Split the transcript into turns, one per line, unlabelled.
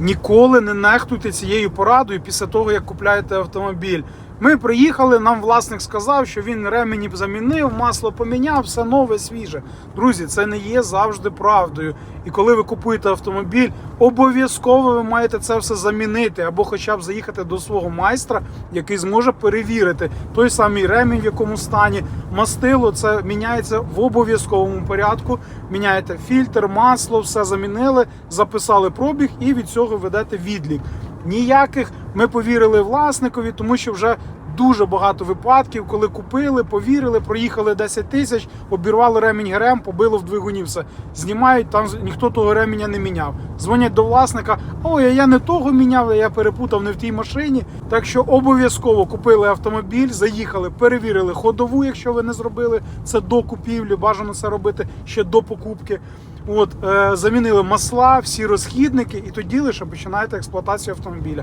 Ніколи не нехтуйте цією порадою після того, як купляєте автомобіль. Ми приїхали, нам власник сказав, що він ремені замінив, масло поміняв, все нове, свіже. Друзі, це не є завжди правдою. І коли ви купуєте автомобіль, обов'язково ви маєте це все замінити або хоча б заїхати до свого майстра, який зможе перевірити той самий ремінь, в якому стані. Мастило це міняється в обов'язковому порядку. Міняєте фільтр, масло, все замінили, записали пробіг і від цього ведете відлік. Ніяких ми повірили власникові, тому що вже дуже багато випадків, коли купили, повірили, проїхали 10 тисяч, обірвали ремінь ГРМ, побило в двигуні все. Знімають, там ніхто того ременя не міняв. Дзвонять до власника: ой, я не того міняв, я перепутав не в тій машині. Так що обов'язково купили автомобіль, заїхали, перевірили ходову, якщо ви не зробили це до купівлі, бажано це робити ще до покупки. От, е, замінили масла, всі розхідники, і тоді лише починаєте експлуатацію автомобіля.